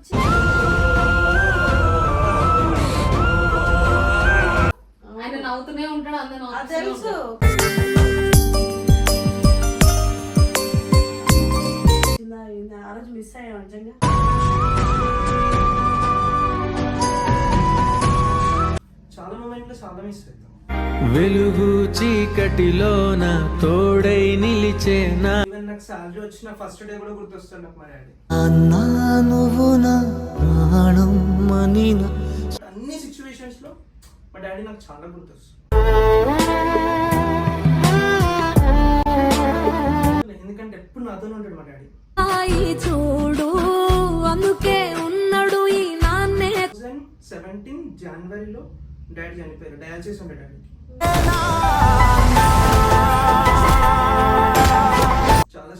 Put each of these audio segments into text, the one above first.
వచ్చి ఆయన నవ్వుతూనే ఉంటాడు అందరు తెలుసు. ఆ రోజు మిస్ అయ్యా నిజంగా? చాలా మూమెంట్లో చాలా మిస్ అవుతాం వెలుగు చీకటిలోన తోడై నిలిచే నా ఈవెన్ నాకు శాలరీ వచ్చిన ఫస్ట్ డే కూడా గుర్తొస్తాడు నాకు మా డాడీ అన్నా సిచ్యువేషన్స్లో మా డాడీ నాకు చాలా గుర్తొస్తుంది. ఎందుకంటే ఎప్పుడు నాతోనే ఉంటాడు మా డాడీ హాయి చూడు అందుకే ఉన్నాడు ఈ నాన్నే. సెవెంటీన్ జనవరిలో డాడీ చనిపోయారు. డయాలసిస్ ఉండే డాడీకి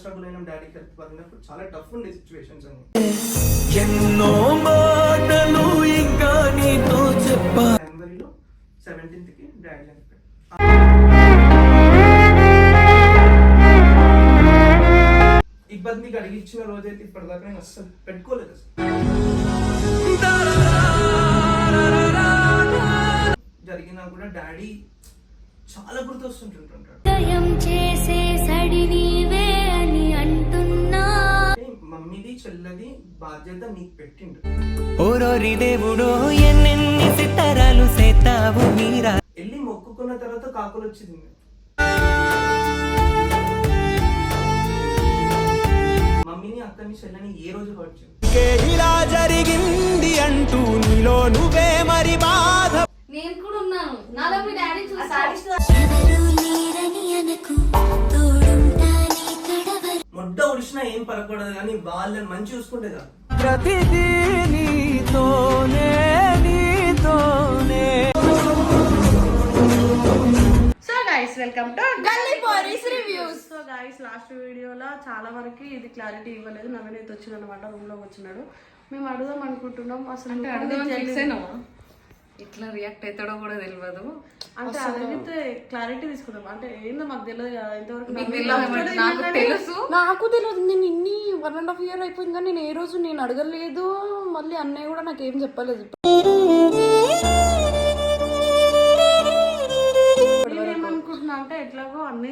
స్ట్రగుల్ అయిన డాడీకి హెల్ప్ పడినప్పుడు చాలా టఫ్ ఉండే సిచ్యువేషన్స్ అన్ని. ఎన్నో మాటలు ఇంకా నీతో చెప్పా. జనవరిలో సెవెంటీన్త్కి డాడీ చనిపోయాడు అడిగిచ్చిన రోజైతే ఇప్పటిదాకా నేను అస్సలు పెట్టుకోలేదు అసలు. జరిగినా కూడా డాడీ చాలా గుర్తొస్తుంటుంటాడు. మమ్మీది చెల్లది బాధ్యత నీకు పెట్టిండు. ఓరోరి దేవుడో ఎన్నెన్ని సితారాలు సేతావు మీరా? వెళ్ళి మొక్కుకున్న తర్వాత కాకులు వచ్చింది మమ్మీని అక్కని చెల్లని ఏ రోజు చేయదు ఇలా జరిగింది అంటూ నీలో పరపడదు కానీ వాళ్ళని మంచి చూసుకుంటే చాలు. ప్రతిదీ నీతోనే నీతోనే. So guys welcome to Galli Baris reviews so guys last వీడియోలో చాలా వరకు ఇది క్లారిటీ ఇవ్వలేదు. నవీన్ అయితే వచ్చింది అనమాట రూమ్లోకి వచ్చినాడు. మేము అడుగుదాం అనుకుంటున్నాం. అసలు అంటే అడుగుదాం అయినావా ఇట్లా రియాక్ట్ అవుతాడో కూడా తెలియదు అంటే అడిగితే క్లారిటీ తీసుకుందాం. అంటే ఏందో మాకు తెలియదు కదా ఇంతవరకు నాకు తెలుసు. నాకు తెలియదు నేను ఇన్ని వన్ అండ్ హాఫ్ ఇయర్ అయిపోయింది కానీ నేను ఏ రోజు నేను అడగలేదు. మళ్ళీ అన్నయ్య కూడా నాకు ఏం చెప్పలేదు. అన్ని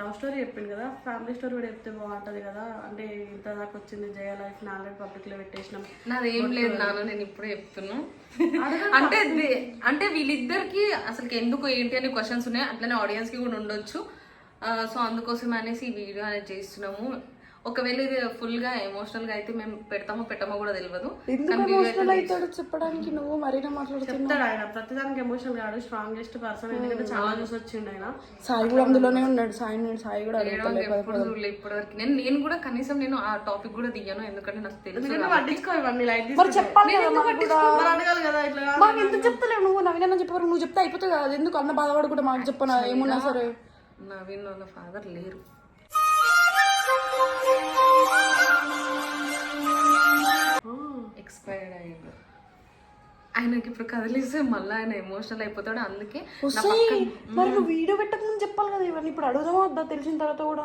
లవ్ స్టోరీ చెప్పింది కదా ఫ్యామిలీ స్టోరీ కూడా చెప్తే బాగుంటది కదా. అంటే ఇంత దాకా వచ్చింది జయ లైఫ్ ఆల్రెడీ పబ్లిక్లో పెట్టేసినాం. నాది ఏం లేదు నాన్న నేను ఇప్పుడే చెప్తున్నా. అంటే అంటే వీళ్ళిద్దరికి అసలు ఎందుకు ఏంటి అనే క్వశ్చన్స్ ఉన్నాయి. అట్లనే ఆడియన్స్కి కూడా ఉండొచ్చు. సో అందుకోసం అనేసి ఈ వీడియో అనేది చేస్తున్నాము. ఒకవేళ ఇది ఫుల్గా ఎమోషనల్గా అయితే మేము పెడతామో పెట్టామో కూడా తెలియదు ఎమోషనల్ చెప్పడానికి నువ్వు మరీనా మాట్లాడుతున్నావు? చెప్తాడు ఆయన. ప్రతిదానికి ఎమోషన్ కాడు స్ట్రాంగెస్ట్ పర్సన్ ఎందుకంటే చాలా చూసి వచ్చిండు ఆయన. సాయి కూడా అందులోనే ఉన్నాడు. సాయి నేను సాయి కూడా చూడలే ఇప్పటివరకు. నేను నేను కూడా కనీసం నేను ఆ టాపిక్ కూడా దిగాను. ఎందుకంటే నాకు తెలుసు పట్టించుకో ఇవన్నీ లైట్ చెప్పాలి కదా ఇట్లా. మాకు చెప్తలేవు? నువ్వు నవీన చెప్పారు నువ్వు చెప్తే అయిపోతుంది కదా. ఎందుకు అన్న బాధపడు కూడా మాకు చెప్పనా ఏమున్నా సరే. నవీన్ వాళ్ళ ఫాదర్ లేరు. ఎక్స్పైర్డ్ అయ్యాడు. ఆయనకి ఇప్పుడు కదిలిస్తే మళ్ళీ ఆయన ఎమోషనల్ అయిపోతాడు. అందుకే మరి నువ్వు వీడియో పెట్టకముందు చెప్పాలి కదా ఇవన్నీ. ఇప్పుడు అడుగుదామా వద్దా తెలిసిన తర్వాత కూడా.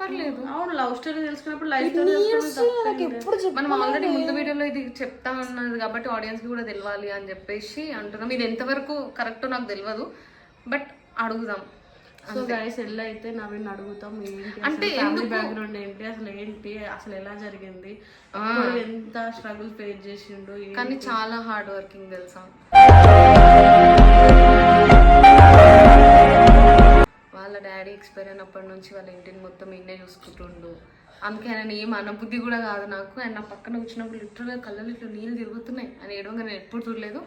పర్లేదు. అవును లవ్ స్టోరీ తెలుసుకున్నప్పుడు లైఫ్ స్టోరీ ఎప్పుడు మనం ఆల్రెడీ ముందు వీడియోలో ఇది చెప్తా ఉన్నది కాబట్టి ఆడియన్స్కి కూడా తెలియాలి అని చెప్పేసి అంటున్నాం. ఇది ఎంతవరకు కరెక్ట్ నాకు తెలియదు బట్ అడుగుదాం. సో గైస్ ఎల్ల అయితే నవీన్ అడుగుతాం ఏంటి? అంటే ఫ్యామిలీ? బ్యాక్గ్రౌండ్ ఏంటి? అసలు ఏంటి? అసలు ఎలా జరిగింది? ఎంత స్ట్రగుల్ ఫేస్ చేసిండు? కానీ చాలా హార్డ్ వర్కింగ్ తెలుసా? డాడీ ఎక్స్పైర్ అయినప్పటి నుంచి వాళ్ళ ఇంటిని మొత్తం ఇన్నే చూసుకుంటుండు అందుకే ఆయన ఏం అనబుద్ధి కూడా కాదు నాకు ఆయన నా పక్కన వచ్చినప్పుడు లిటరల్గా కళ్ళలో ఇట్లా నీళ్ళు తిరుగుతున్నాయి ఆయన ఏడవంగా నేను ఎప్పుడు చూడలేదు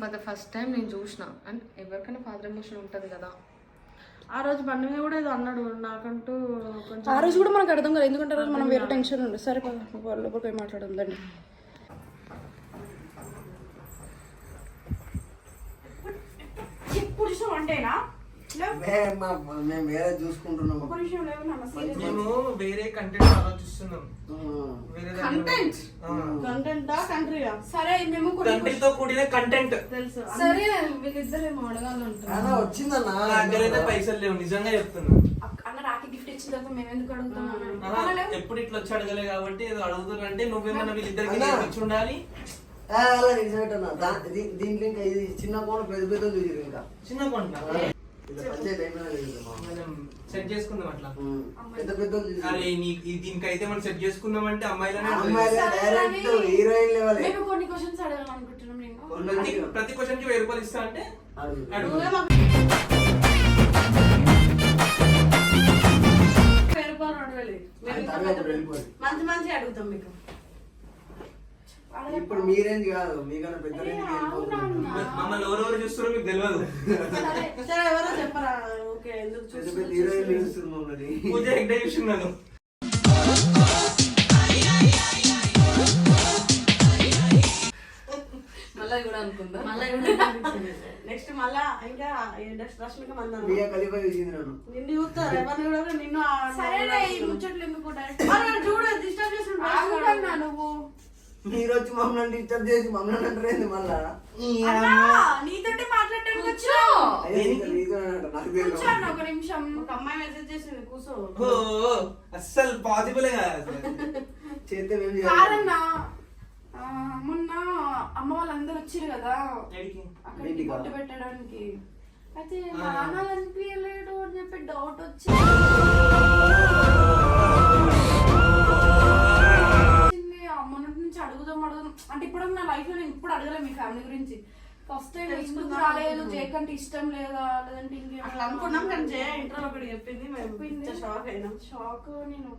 ఫర్ ద ఫస్ట్ టైం నేను చూసిన అంటే ఎవరికైనా ఫాదర్ ఎమోషన్ ఉంటుంది కదా ఆ రోజు బండి కూడా ఏదో అన్నాడు నాకంటూ కొంచెం ఆ రోజు కూడా మనకు అర్థం కాదు ఎందుకంటే ఆ రోజు మనం వేరే టెన్షన్ ఉంది సరే వాళ్ళ పోయి మాట్లాడదాం చూసావు అంటేనా మేము వేరే చూసుకుంటున్నాము మేము వేరే కంటెంట్ ఆలోచిస్తున్నాం. వేరే Content. కంటెంటా కంట్రీగా సరే మేము కొన్ని కంటెంట్తో కూడిన కంటెంట్ తెలుసు. సరే వీళ్ళిద్దరేమో అడగాలంటారు అన్న వచ్చిందన్న. నా దగ్గర అయితే పైసలు లేవు నిజంగా చెప్తున్నా. అక్క- అన్న రాఖీ గిఫ్ట్ ఇచ్చిన తర్వాత మేము ఎందుకు అడుగుతాం ఆహా, ఎప్పుడు ఇట్లా వచ్చి అడగలే కాబట్టి ఏదో అడుగుతున్నా అంటే నువ్వేమన్నా వీళ్ళిద్దరికి అన్నా. నేర్పించి ఉండాలి? అలా నిజమేటన్నా దీంట్లో ఇంకా ఇది చిన్న కోణ పెద్ద పెద్ద చూసిరు ఇంకా. చిన్న సెట్ చేసుకుందాం అట్లా. పెద్ద పెద్ద. అరే దీనికైతే మనం సెట్ చేసుకుందాం అంటే అమ్మాయిలనే. అమ్మాయిలే డైరెక్ట్ హీరోయిన్ లెవెల్. కొన్ని క్వశ్చన్స్ నేను ప్రతి ప్రతి క్వశ్చన్కి వెయ్యి రూపాయలు ఇస్తా అంటే. మంచి మంచి అడుగుతాం మీకు. ఇప్పుడు మీరేంది కాదు? మీకన్నా పెద్ద. మమ్మల్ని ఎవరెవరు చూస్తారో మీకు తెలియదు. సరే ఎవరో చెప్పరా? ఓకే ఎందుకు చూసి మమ్మల్ని. పూజ చూస్తున్నాను మళ్ళీ కూడా అనుకుందా? మళ్ళీ నెక్స్ట్ మళ్ళా ఇంకా next Rashmika Mandanna? Mia Khalifa చూసింది నన్ను. నిన్ను చూస్తారు ఎవరిని కూడా నిన్ను ఆ- సరేలే ఈ ముచ్చట్లు ఎందుకు మరి చూడు డిస్టర్బ్ నువ్వు? మీరు వచ్చి మమ్మల్ని డిస్టర్బ్ చేసి మమ్మల్ని అంటారేంది మళ్ళా నీతోటి మాట్లాడడానికి వచ్చా. కూర్చోండి ఒక నిమిషం ఒక అమ్మాయి మెసేజ్ చేసింది కూర్చో అస్సలు పాసిబుల్. చేస్తే. కాదన్నా ఆ, మొన్న అమ్మ వాళ్ళందరూ వచ్చారు కదా? అక్కడికి ఇంటికా? పొట్టు పెట్టడానికి అయితే ఆ. నాన్నలు అనిపించలేడు అని చెప్పి డౌట్ వచ్చి వచ్చింది. నుంచి అడుగుదాం అడుగుదాం. అంటే ఇప్పుడు నా లైఫ్లో నేను ఇప్పుడు అడగలేదు మీ ఫ్యామిలీ గురించి. ఫస్ట్ టైం ఎందుకు రాలేదు? జేకంటే ఇష్టం లేదా? లేదంటే ఇంకేం అట్లా అనుకున్నాం కానీ జయ ఇంటర్లో ఒకటి చెప్పింది. మేము చెప్పింది. షాక్ అయినాం. షాక్ నేను.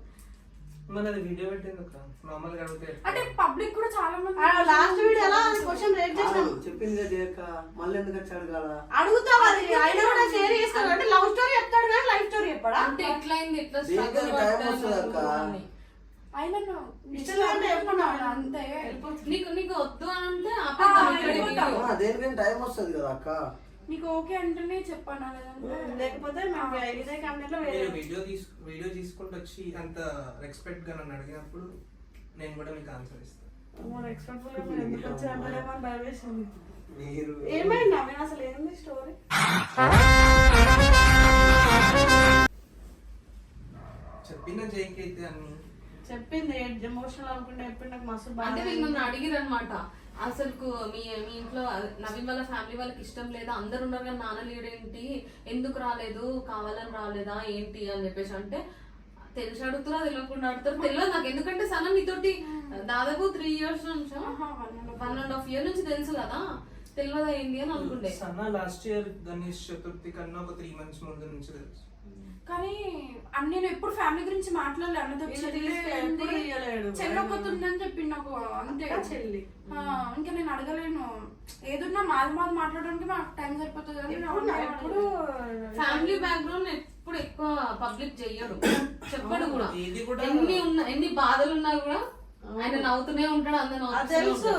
మన అది వీడియో పెట్టింది ఒక నార్మల్గా అడిగితే అంటే పబ్లిక్ కూడా చాలా మంది లాస్ట్ వీడియోలో క్వశ్చన్ రేట్ చేసినాం. కాదు, చెప్పింది కదా మళ్ళీ ఎందుకు వచ్చి అడగాల? అడుగుతాం అది. ఆయన కూడా షేర్ అంటే లవ్ స్టోరీ చెప్తాడు కానీ లైఫ్ స్టోరీ చెప్పడా? అంటే ఎట్లా అయింది? ఎట్లా దేనికైనా struggle టైం పడ్డాను వస్తుంది అక్క. అని. అయినా. అంతే. నీకు నీకు వద్దు అంటే దేనికైనా టైం వస్తుంది కదా అక్క. నీకు ఓకే అంటేనే చెప్పాను లేకపోతే వీడియో తీసు వీడియో తీసుకుంటూ వచ్చి అంత రెస్పెక్ట్గా నన్ను అడిగినప్పుడు నేను కూడా మీకు ఆన్సర్ ఇస్తాను. మీరు ఏమైంది అసలు ఏంది స్టోరీ చెప్పిన జైకి అయితే అన్ని చెప్పింది ఎమోషనల్ అనుకుంటే చెప్పింది నాకు మస్తు అంటే బాగా వీళ్ళు నన్ను అడిగిరు అనమాట అసలు మీ మీ ఇంట్లో నవీన్ వాళ్ళ ఫ్యామిలీ వాళ్ళకి ఇష్టం లేదా? అందరు ఉన్నారు కానీ నాన్న లేడేంటి ఎందుకు రాలేదు? కావాలని రాలేదా? ఏంటి? అని చెప్పేసి. అంటే తెలిసి అడుగుతారా తెలియకుండా అడుగుతారు తెలియదు నాకు. ఎందుకంటే సన్న నీతోటి దాదాపు త్రీ ఇయర్స్ నుంచి వన్ అండ్ హాఫ్ ఇయర్ నుంచి తెలుసు కదా. తెలియదా ఏంటి అని అనుకుంటే. సన్న లాస్ట్ ఇయర్ గణేష్ చతుర్థి కన్నా ఒక త్రీ మంత్స్ ముందు నుంచి తెలుసు. కానీ అన్న నేను ఎప్పుడు ఫ్యామిలీ గురించి మాట్లాడలే. అన్నతో వీళ్ళు చెల్లి తీసుకు ఉంది, ఎప్పుడు ఇయ్యలేడు. చెల్లి ఒకటి ఉందని చెప్పి నాకు అంతే. చెల్లి. ఆ, ఇంకా నేను అడగలేను. ఏదున్నా మాది మాది మాట్లాడడానికి నాకు టైం సరిపోతుంది ఎప్పుడు ఫ్యామిలీ బ్యాక్గ్రౌండ్ ఎప్పుడు ఎక్కువ పబ్లిక్ చెయ్యడు చెప్పడు కూడా. ఎన్ని ఉన్న ఎన్ని బాధలు ఉన్నా కూడా ఆయన నవ్వుతూనే ఉంటాడు అందరు అది తెలుసు.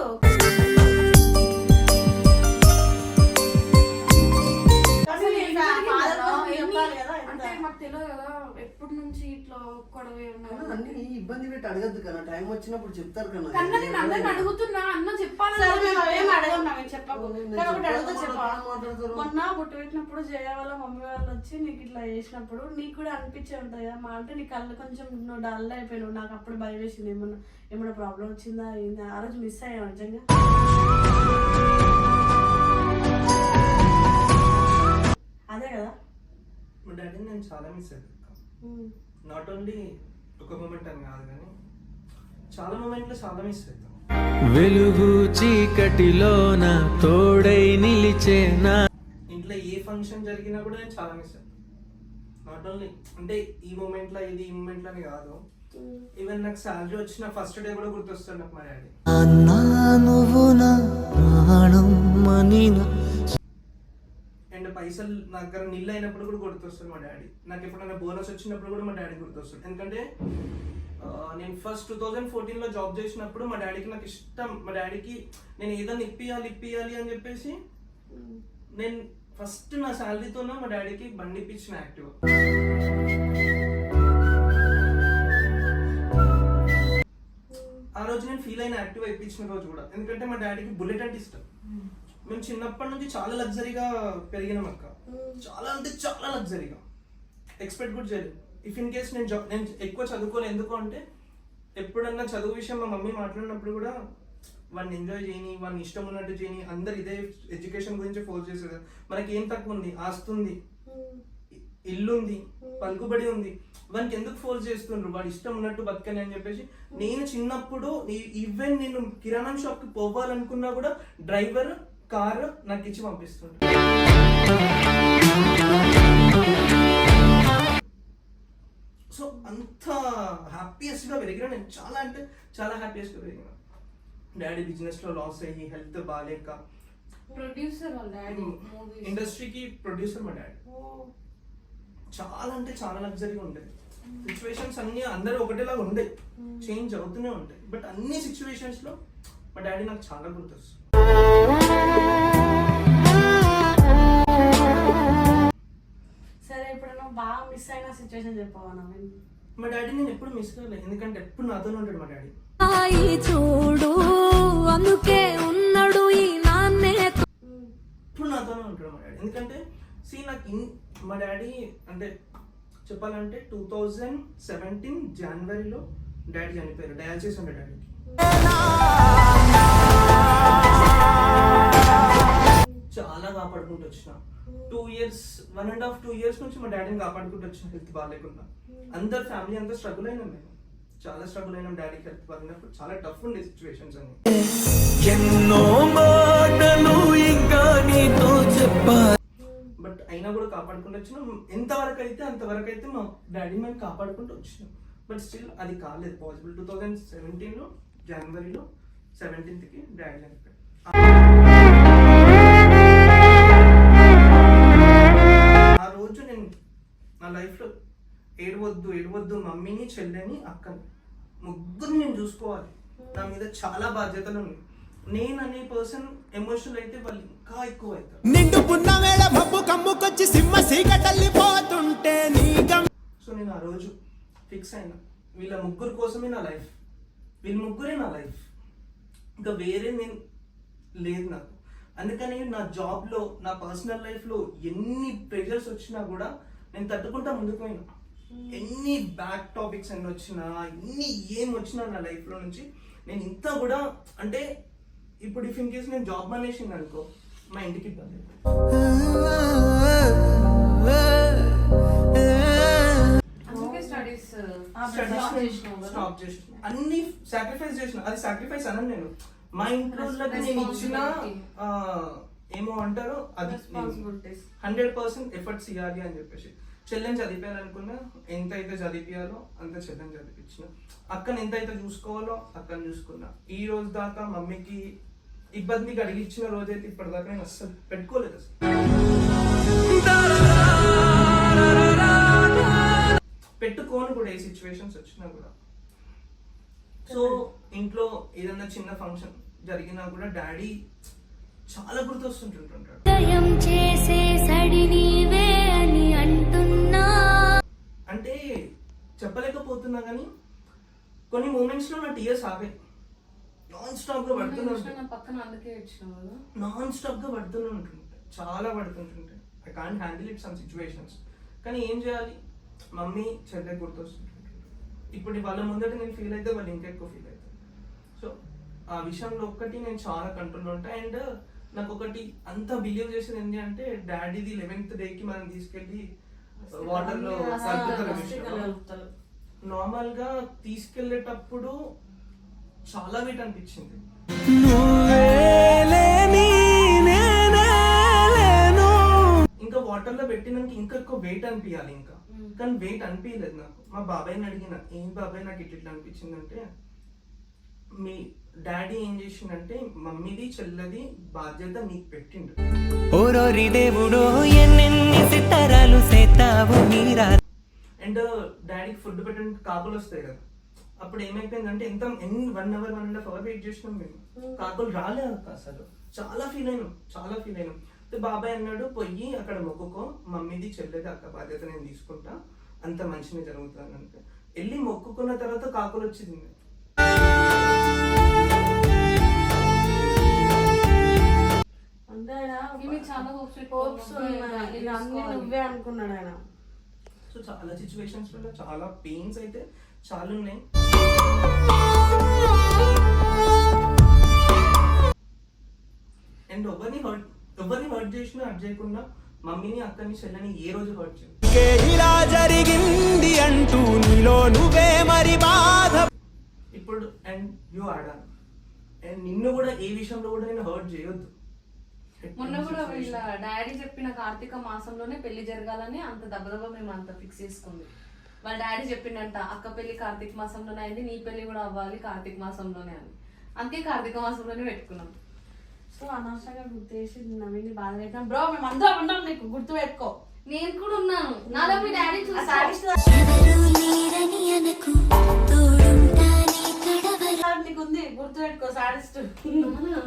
ఎప్పటి నుంచి ఇట్లా గొడవ అన్ని ఇబ్బంది పెట్టి అడగద్దు కదా. టైం వచ్చినప్పుడు చెప్తారు కన్నా కన్నా నేను అందరిని అడుగుతున్నా అన్న చెప్పాలి అవేం అడగం మేము చెప్పకు. మొన్న బుట్టు పెట్టినప్పుడు జయ వాళ్ళ మమ్మీ వాళ్ళు వచ్చి నీకు ఇట్లా చేసినప్పుడు నీకు కూడా అనిపించే ఉంటుంది కదా. మా అంటే నీ కళ్ళు కొంచెం నువ్వు డల్ అయిపోయినావు. నాకు అప్పుడు భయం వేసింది. ఏమన్నా ఏమన్నా ప్రాబ్లం వచ్చిందా ఏంది? ఆ రోజు మిస్ అయ్యాను నిజంగా. అదే కదా. మా డాడీని నేను చాలా మిస్ అవుతాను నాట్ ఓన్లీ ఒక మూమెంట్ అని కాదు కానీ చాలా మూమెంట్లో చాలా మిస్ అవుతాం వెలుగు చీకటిలోన తోడై నిలిచేనా ఇంట్లో ఏ ఫంక్షన్ జరిగినా కూడా నేను చాలా మిస్ అవుతాను నాట్ ఓన్లీ అంటే ఈ మూమెంట్లో ఇది ఈ మూమెంట్లో అని కాదు. ఈవెన్ నాకు శాలరీ వచ్చిన ఫస్ట్ డే కూడా గుర్తొస్తాడు నాకు మా డాడీ. నువ్వు నా ప్రాణం పైసలు నా దగ్గర నిల్ అయినప్పుడు కూడా గుర్తొస్తాడు మా డాడీ. నాకు ఎప్పుడైనా బోనస్ వచ్చినప్పుడు కూడా మా డాడీ గుర్తొస్తాడు ఎందుకంటే నేను ఫస్ట్ టూ థౌజండ్ ఫోర్టీన్లో జాబ్ చేసినప్పుడు మా డాడీకి నాకు ఇష్టం. మా డాడీకి నేను ఏదైనా ఇప్పియాలి ఇప్పియాలి అని చెప్పేసి నేను ఫస్ట్ నా శాలరీతోనే మా డాడీకి బండి ఇప్పించిన యాక్టివ్. రోజు నేను ఫీల్ అయిన యాక్టివ్ అయిపించిన రోజు కూడా. ఎందుకంటే మా డాడీకి బుల్లెట్ అంటే ఇష్టం. మేము చిన్నప్పటి నుంచి చాలా లగ్జరీగా పెరిగినాం అక్క. చాలా అంటే చాలా లగ్జరీగా ఎక్స్పెక్ట్ కూడా చేయలేదు. ఇఫ్ ఇన్ కేస్ నేను జాబ్ నేను ఎక్కువ చదువుకోలేదు ఎందుకు అంటే ఎప్పుడన్నా చదువు విషయం మా మమ్మీ మాట్లాడినప్పుడు కూడా వాడిని ఎంజాయ్ చేయని వాడిని ఇష్టం ఉన్నట్టు చేయని అందరు ఇదే ఎడ్యుకేషన్ గురించి ఫోర్స్ చేసేది. మనకి ఏం తక్కువ ఉంది? ఆస్తుంది ఇల్లు ఉంది. పలుకుబడి ఉంది. వానికి ఎందుకు ఫోర్స్ చేస్తుండ్రు? వాడు ఇష్టం ఉన్నట్టు బతకని అని చెప్పేసి నేను చిన్నప్పుడు ఈవెన్ నేను కిరాణా షాప్కి పోవాలనుకున్నా కూడా డ్రైవర్ కార్ నాకు ఇచ్చి పంపిస్తుండే సో అంత హ్యాపీయెస్ట్గా పెరిగిన నేను చాలా అంటే చాలా హ్యాపీయెస్ట్గా పెరిగిన. డాడీ బిజినెస్లో లాస్ అయ్యి హెల్త్ బాగాలేక ప్రొడ్యూసర్ ఇండస్ట్రీకి ప్రొడ్యూసర్ మా డాడీ చాలా అంటే చాలా లగ్జరీగా ఉండేది సిచ్యువేషన్స్ అన్ని అందరూ ఒకటేలాగా ఉండే. చేంజ్ అవుతూనే ఉంటాయి బట్ అన్ని సిచ్యువేషన్స్లో మా డాడీ నాకు చాలా గుర్తొస్తుంది. మిస్ అయిన సిచ్యువేషన్ చెప్పవా నవీన్ మా డాడీ నేను ఎప్పుడు మిస్ కాలేదు ఎందుకంటే ఎప్పుడు నాతోనే ఉంటాడు మా డాడీ. హాయి చూడు అందుకే ఉన్నాడు ఈ నాన్నే ఇప్పుడు నాతోనే ఉంటాడు మా డాడీ. ఎందుకంటే సీ నాకు మా డాడీ అంటే చెప్పాలంటే టూ థౌజండ్ సెవెంటీన్ జనవరిలో డాడీ చనిపోయారు. డయాలసిస్ ఉండే డాడీకి. చాలా కాపాడుకుంటూ వచ్చిన. Two years one and half two years నుంచి మా డాడీని కాపాడుకుంటూ వచ్చిన హెల్త్ బాగాలేకుండా. అందరు ఫ్యామిలీ అంతా స్ట్రగుల్ అయినాం మేము. చాలా స్ట్రగుల్ అయినాం డాడీకి హెల్త్ బాగాలేనప్పుడు. చాలా టఫ్ ఉండే సిచ్యువేషన్స్ అన్ని. ఎన్నో మాటలు ఇంకా నీతో చెప్పా బట్ అయినా కూడా కాపాడుకుంటూ వచ్చినాం. ఎంతవరకు అయితే అంతవరకు అయితే మా డాడీ మేము కాపాడుకుంటూ వచ్చినాం. బట్ స్టిల్ అది కాలేదు. పాసిబుల్ టూ థౌజండ్ సెవెంటీన్లో జనవరిలో సెవెంటీన్త్కి డాడీ చనిపోయాడు. రోజు నేను నా లైఫ్లో ఏడవద్దు ఏడవద్దు మమ్మీని చెల్లెని అక్కని ముగ్గురిని నేను చూసుకోవాలి. నా మీద చాలా బాధ్యతలు ఉన్నాయి. నేను అనే పర్సన్ ఎమోషనల్ అయితే వాళ్ళు ఇంకా ఎక్కువ అవుతారు నిండుకున్న వేళ మబ్బు కమ్ముకొచ్చి సింహ సీకటల్లిపోతుంటే నీ గమ్ సో నేను ఆ రోజు ఫిక్స్ అయినా. వీళ్ళ ముగ్గురు కోసమే నా లైఫ్ వీళ్ళ ముగ్గురే నా లైఫ్ ఇంకా వేరే నేను లేదు నాకు. అందుకని నా జాబ్లో నా పర్సనల్ లైఫ్లో ఎన్ని ప్రెషర్స్ వచ్చినా కూడా నేను తట్టుకుంటా ముందుకు పోయినా. ఎన్ని బ్యాక్ టాపిక్స్ అన్ని వచ్చినా ఎన్ని ఏం వచ్చినా నా లైఫ్లో నుంచి నేను ఇంత కూడా అంటే ఇప్పుడు ఇఫ్ ఇన్ కేస్ నేను జాబ్ మానేసింది అనుకో మా ఇంటికి ఇబ్బంది? స్టాప్ చేసిన. అన్ని సాక్రిఫైస్ చేసిన. అది సాక్రిఫైస్ అనను నేను. మా ఇంట్లో నేను ఇచ్చిన ఏమో అంటారు అది హండ్రెడ్ పర్సెంట్ ఎఫర్ట్స్ ఇవ్వాలి అని చెప్పేసి. చెల్లెని చదివిపోయాలనుకున్నా ఎంత అయితే చదివియాలో అంత చెల్లెని చదివించిన అక్కని ఎంత అయితే చూసుకోవాలో అక్కని చూసుకున్నా. ఈ రోజు దాకా మమ్మీకి ఇబ్బంది కలిగించిన రోజైతే ఇప్పటిదాకా నేను అస్సలు పెట్టుకోలేదు అసలు. పెట్టుకోను కూడా ఏ సిచ్యువేషన్స్ వచ్చినా కూడా. సో ఇంట్లో ఏదైనా చిన్న ఫంక్షన్ జరిగినా కూడా డాడీ చాలా గుర్తొస్తుంటుంటాడు. దయం చేసే సడి నీవే అని అంటున్నా. అంటే చెప్పలేకపోతున్నా కానీ కొన్ని మూమెంట్స్లో నా టీయర్స్ ఆగాయి. నాన్ స్టాప్గా పడుతూనే ఉంటాయి. నా పక్కన అందుకే వచ్చినావు కదా నాన్ స్టాప్గా పడుతూనే ఉంటుంటాయి. చాలా పడుతుంటుంటాయి. I can't handle it some situations కానీ ఏం చేయాలి? మమ్మీ చెల్లె గుర్తొస్తుంటుంటారు ఇప్పుడు వాళ్ళ ముందట నేను ఫీల్ అయితే వాళ్ళు ఇంకా ఎక్కువ ఫీల్ అవుతారు. సో ఆ విషయంలో ఒక్కటి నేను చాలా కంట్రోల్ ఉంటాయి అండ్ నాకు ఒకటి అంత బిలీవ్ చేసేది ఏంటి అంటే డాడీది లెవెన్త్ డేకి మనం తీసుకెళ్ళి వాటర్లో కలుపుతారు విషయం కలుపుతారు నార్మల్గా తీసుకెళ్ళేటప్పుడు చాలా వెయిట్ అనిపించింది. ఇంకా వాటర్లో పెట్టినాక ఇంకా ఎక్కువ వెయిట్ అనిపించాలి ఇంకా. కానీ వెయిట్ అనిపించలేదు నాకు. మా బాబాయ్ని అడిగిన ఏం బాబాయ్ నాకు ఇట్లా ఇట్లా అనిపించిందంటే మీ డాడీ ఏం చేసిండంటే మమ్మీది చెల్లది బాధ్యత నీకు పెట్టిండు. ఓరోరి దేవుడో ఎన్నెన్ని సితారాలు సేతావు నీరా అండ్ డాడీకి ఫుడ్ పెట్టడానికి కాకులు వస్తాయి కదా. అప్పుడు ఏమైపోయిందంటే ఎంత ఎన్ని one hour one and half hour wait చేసినాం మేము. కాకులు రాలేదు అసలు. చాలా ఫీల్ అయినాం చాలా ఫీల్ అయినాం. బాబాయ్ అన్నాడు పొయ్యి అక్కడ మొక్కుకో. మమ్మీది చెల్లెది అక్క బాధ్యత నేను తీసుకుంటా. అంత మంచిగా జరుగుతుంది అంటే. వెళ్ళి మొక్కుకున్న తర్వాత కాకులు వచ్చింది నువ్వే అనుకున్నాడు ఆయన. సో చాలా సిచ్యువేషన్స్లో చాలా పెయిన్స్ అయితే చాలా ఉన్నాయి. అండ్ ఎవరిని హర్ట్ చేసినా హర్ట్ చేయకుండా మమ్మీని అక్కని చెల్లని ఏ రోజు హర్ట్ ఇలా జరిగింది అంటూ నీలో నువ్వే మరి బాధ. ఇప్పుడు అండ్ యూ ఆడాను అండ్ నిన్ను కూడా ఏ విషయంలో కూడా నేను హర్ట్ చేయొద్దు. మొన్న కూడా వీళ్ళ డాడీ చెప్పిన కార్తీక మాసంలోనే పెళ్ళి జరగాలని అంత దెబ్బదెబ్బ మేము అంత ఫిక్స్ చేసుకుంది. వాళ్ళ డాడీ చెప్పిండంట అక్క పెళ్ళి కార్తీక మాసంలోనే అయింది నీ పెళ్ళి కూడా అవ్వాలి కార్తీక మాసంలోనే అని. అందుకే కార్తీక మాసంలోనే పెట్టుకున్నాం. సో అనవసరంగా గుర్తు చేసి నవ్విని బాధ పెట్టినాం బ్రో మేము అందరం ఉన్నాం నీకు గుర్తు పెట్టుకో నేను కూడా ఉన్నాను. నాలో మీ డాడీ నీకు ఉంది గుర్తు పెట్టుకో సాడిస్ట్ నేను ఉన్నాను.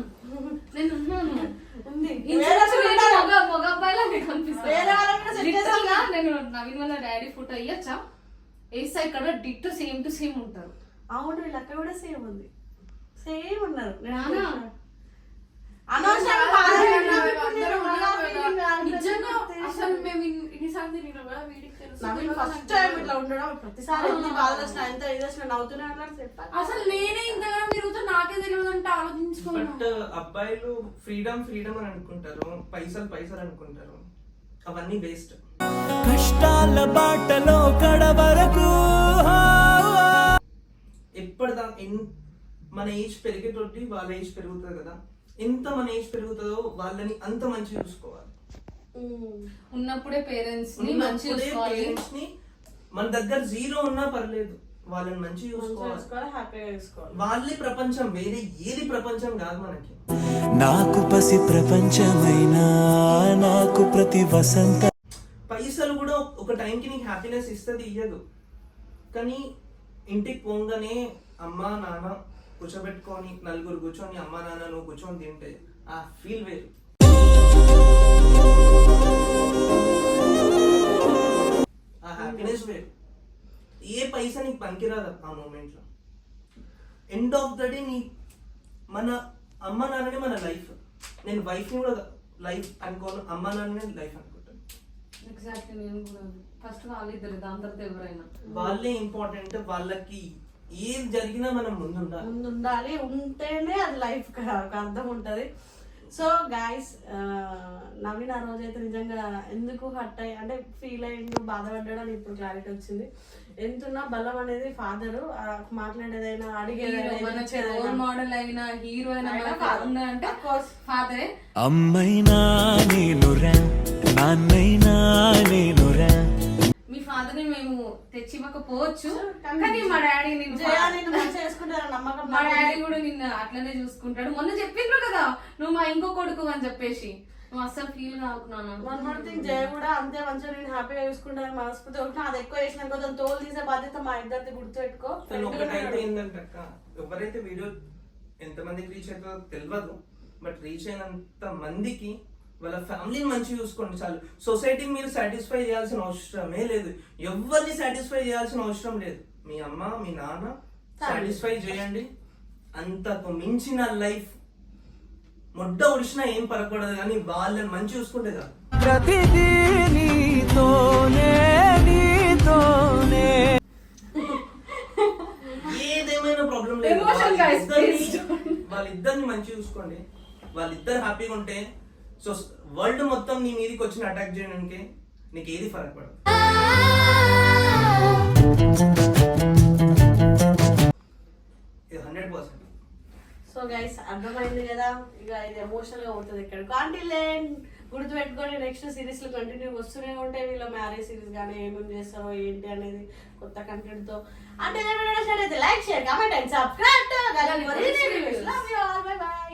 ఉంది. మగ- అబ్బాయిలా నీకు? నేను నవీన్ వాళ్ళ డాడీ ఫోటో ఇయ్యచ్చా? వేస్తా ఇక్కడ డిట్టో సేమ్ టు సేమ్ ఉంటారు. అవును వీళ్ళ అక్క కూడా సేమ్ ఉంది. సేమ్ ఉన్నారు. ఫస్ట్ టైం ఇట్లా ఉండడం ప్రతిసారి వచ్చినా ఎంత ఇది వచ్చినా నవ్వుతూనే అసలు నేనే ఇంతగా తిరుగుతా నాకే తెలియదు అంటే ఆలోచించుకున్నాను బట్ అబ్బాయిలు ఫ్రీడమ్ ఫ్రీడమ్ అని అనుకుంటారు. పైసలు పైసలు అనుకుంటారు. అవన్నీ వేస్ట్. కష్టాల బాటలో కడవరకు. ఎప్పటిదా ఎన్ మన ఏజ్ పెరిగేటోటి వాళ్ళ ఏజ్ పెరుగుతుంది కదా. ఎంత మన ఏజ్ పెరుగుతుందో వాళ్ళని అంత మంచి చూసుకోవాలి. ఉన్నప్పుడే పేరెంట్స్ని మంచి ఉన్నప్పుడే చూసుకోవాలి. పేరెంట్స్ని మన దగ్గర జీరో ఉన్నా పర్లేదు. వాళ్ళని మంచి చూసుకోవాలి. చూసుకోవాలి హ్యాపీగా చూసుకోవాలి. వాళ్ళే ప్రపంచం వేరే ఏది ప్రపంచం కాదు మనకి. నాకు పసి ప్రపంచమైనా నాకు ప్రతి వసంత పైసలు కూడా ఒక టైంకి నీకు హ్యాపీనెస్ ఇస్తుంది ఇయ్యదు. కానీ ఇంటికి పోగానే అమ్మ నాన్న కూర్చోబెట్టుకొని నలుగురు కూర్చొని అమ్మ నాన్న నువ్వు కూర్చొని తింటే ఆ ఫీల్ వేరు. ఆ హ్యాపీనెస్ వేరు. ఏ పైసా నీకు పనికిరాదు ఆ మూమెంట్లో. ఎండ్ ఆఫ్ ద డే నీ మన అమ్మ నాన్ననే మన లైఫ్ నేను వైఫ్ని కూడా లైఫ్ అనుకోను అమ్మ నాన్ననే లైఫ్ అనుకుంటాను. ఎగ్జాక్ట్లీ నేను కూడా ఫస్ట్ వాళ్ళిద్దరు దాని తర్వాత ఎవరైనా. వాళ్ళే ఇంపార్టెంట్ వాళ్ళకి ఏం జరిగినా మనం ముందు ఉండాలి ముందు ఉండాలి ఉంటేనే అది లైఫ్ ఒక అర్థం ఉంటది. సో గాయస్ నవీన్ ఆ రోజు అయితే నిజంగా ఎందుకు హట్ అయ్యి అంటే ఫీల్ అయ్యిండు బాధపడ్డాడు అని ఇప్పుడు క్లారిటీ వచ్చింది. ఎంతున్నా బలం అనేది ఫాదర్ మాట్లాడేదైనా రోల్ ఇచ్చేదైనా మోడల్ అయిన. Hero course. ఫాదరే అమ్మైనా నేనురా నాన్నైనా నేనురా మీ తెచ్చి ఇవ్వకపోవచ్చు కానీ మా డాడీ మా డాడీ. కూడా నిన్ను అట్లనే చూసుకుంటాడు. మొన్న చెప్పిండ్రు కదా నువ్వు మా ఇంకో కొడుకు అని చెప్పేసి. నువ్వు అస్సలు ఫీల్ కాకున్నాను వన్ మోర్ థింగ్ జయ కూడా అంతే మంచిగా నేను హ్యాపీగా చూసుకుంటాను మనస్ఫూర్తి ఒకటి అది ఎక్కువ చేసిన కొంచెం తోలు తీసే బాధ్యత మా ఇద్దరిది గుర్తు పెట్టుకో కానీ ఒకటైతే ఏంటంటే అక్క ఎవరైతే వీడియో ఎంతమందికి రీచ్ అవుతుందో తెలియదు బట్ రీచ్ అయినంత మందికి వాళ్ళ ఫ్యామిలీని మంచిగా చూసుకోండి చాలు. సొసైటీని మీరు సాటిస్ఫై చేయాల్సిన అవసరమే లేదు. ఎవరిని సాటిస్ఫై చేయాల్సిన అవసరం లేదు. మీ అమ్మ మీ నాన్న సాటిస్ఫై చేయండి. అంతకు మించిన లైఫ్ మొడ్డ ఉడిచినా ఏం పరపడదు కానీ వాళ్ళని మంచి చూసుకుంటే చాలు. ప్రతిదీ నీతోనే నీతోనే. ఏదేమైనా ప్రాబ్లం లేదు. వాళ్ళిద్దరిని మంచి చూసుకోండి. వాళ్ళిద్దరు హ్యాపీగా ఉంటే సో వరల్డ్ మొత్తం నీ మీదకి వచ్చిన అటాక్ చేయడానికి నీకు ఏది ఫరక్ పడదు. ఇది హండ్రెడ్ పర్సెంట్ సో గైస్ అర్థమైంది కదా? ఇక ఇది ఎమోషనల్గా ఉంటుంది ఇక్కడ కాంటిలేన్ గుర్తు పెట్టుకొని నెక్స్ట్ సిరీస్లో కంటిన్యూ వస్తూనే ఉంటాయి. వీళ్ళ మ్యారేజ్ సిరీస్ కానీ ఏమేమి చేస్తారో ఏంటి అనేది కొత్త కంటెంట్తో. అంటే like share comment and subscribe bye bye